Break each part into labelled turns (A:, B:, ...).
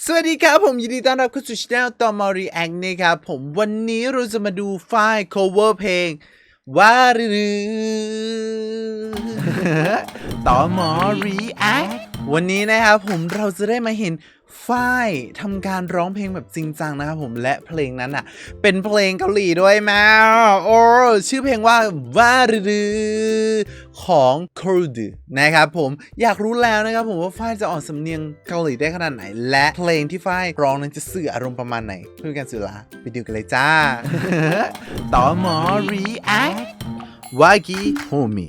A: สวัสดีครับ ผมยินดีต้อนรับเข้าสู่ช่องตอมอรีแอคนะครับ ผมวันนี้เราจะมาดูไฟล์ cover เพลงว่าหรือตอมอรีแอค วันนี้นะครับผมเราจะได้มาเห็นฝ้ายทำการร้องเพลงแบบจริงจังนะครับผมและเพลงนั้นอะ เป็นเพลงเกาหลีด้วยแมวโอ้ชื่อเพลงว่าว่าหรือของ k u r d นะครับผมอยากรู้แล้วนะครับผมว่าฝ้ายจะออกสำเนียงเกาหลีได้ขนาดไหน และเพลงที่ฝ้ายร้องนั้นจะสื่ออารมณ์ประมาณไหน เพื่อเป็นการสื่อละไปดูกันเลยจ้าต่อหมอ react วากิโฮมิ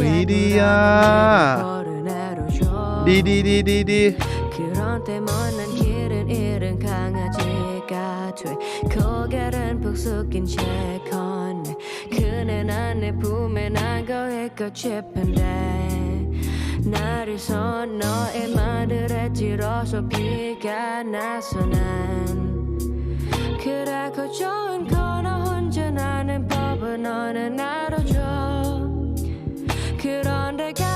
A: 리리야. 리리리리리.
B: 그런 때먼난 길은 잃은 강아지가 돼. 고개는 푹 숙인 채 건네 그는 안내 품에 난 거의 끝이 핀데 나리서 너의 마늘에 찔러서 비가 나서 난 그래 그 좋은 거너 혼자 나는 법은 어느 날 그런데 가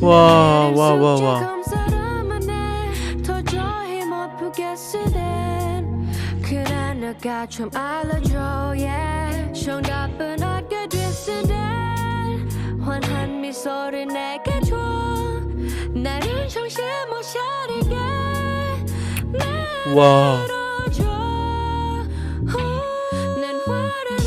A: 와,
B: 와, 와, 와. 내가 그 좀 알아줘 yeah 정답은 어디 있으든 환한 미소를 내게 줘 나를 정신 못 차리게 와. 난 화를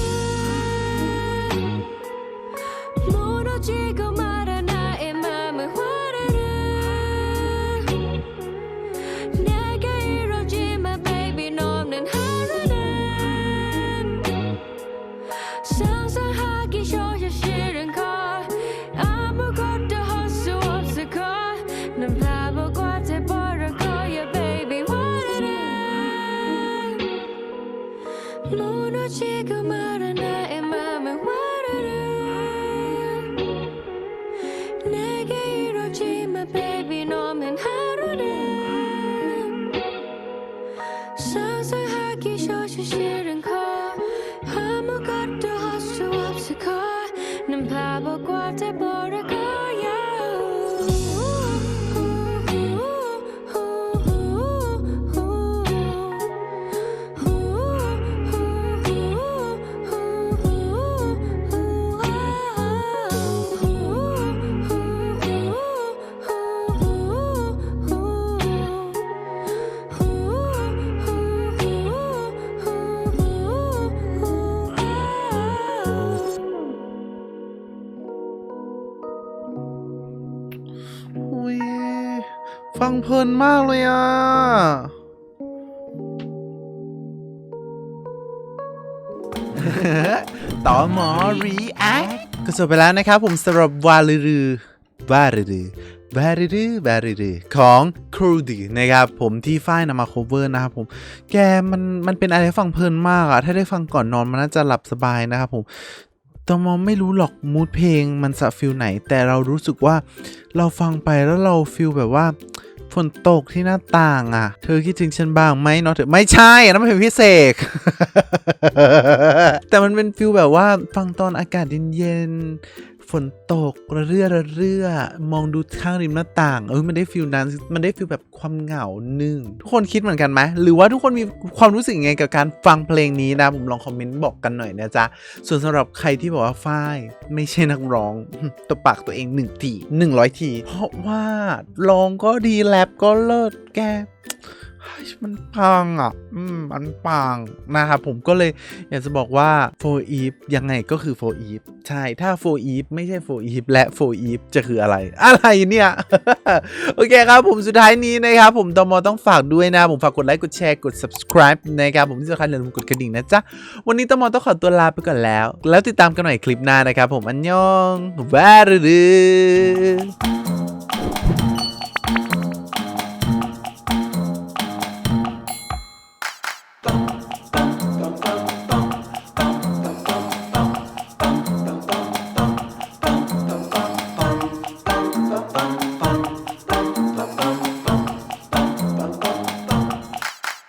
B: 这个吗？
A: ฟังเพลินมากเลยอะ ต่อหมอรีแอคก็จบไปแล้วนะครับผมสำหรับวาลือรือวาลือรือวาลือรือวาลือรือของครูดีนะครับผมที่ฝ้ายนำมา cover นะครับผมแกมันมันเป็นอะไรที่ฟังเพลินมากอะถ้าได้ฟังก่อนนอนมันน่าจะหลับสบายนะครับผมแตอมอไม่รู้หรอกมูดเพลงมันจะฟิลไหน แต่เรารู้สึกว่าเราฟังไปแล้วเราฟิลแบบว่า ฝนตกที่หน้าต่างอะ เธอคิดถึงฉันบ้างไหมเนาะเธอไม่ใช่อันนั้นมันเป็นพิเศษแต่มันเป็นฟิลแบบว่าฟังตอนอากาศเย็นๆ ฝนตกระเรื่อระเรื่อมองดูข้างริมหน้าต่าง เออมันได้ฟิลนั้น มันได้ฟิลแบบความเหงาหนึ่ง ทุกคนคิดเหมือนกันไหม หรือว่าทุกคนมีความรู้สึกยังไงกับการฟังเพลงนี้นะ ผมลองคอมเมนต์บอกกันหน่อยนะจ๊ะ ส่วนสำหรับใครที่บอกว่าฝ้าย ไม่ใช่นักร้องตัวปากตัวเองหนึ่งทีหนึ่งร้อยที เพราะว่าร้องก็ดีแรปก็เลิศแก มันปังอะ อืม มันปังนะครับผมก็เลยอยากจะบอกว่า4 Eve ยังไงก็คือ4 Eve ใช่ ถ้า4 Eve ไม่ใช่4 Eve และ4 Eve จะคืออะไร อะไรเนี่ย โอเคครับผมสุดท้ายนี้นะครับ ผมตอมอต้องฝากด้วยนะ ผมฝากกดไลค์ กดแชร์ กด subscribe นะครับผมที่สำคัญอย่าลืมกดกระดิ่งนะจ๊ะ วันนี้ตอมอต้องขอตัวลาไปก่อนแล้ว แล้วติดตามกันหน่อยคลิปหน้านะครับผม อันยองแวร์ดือ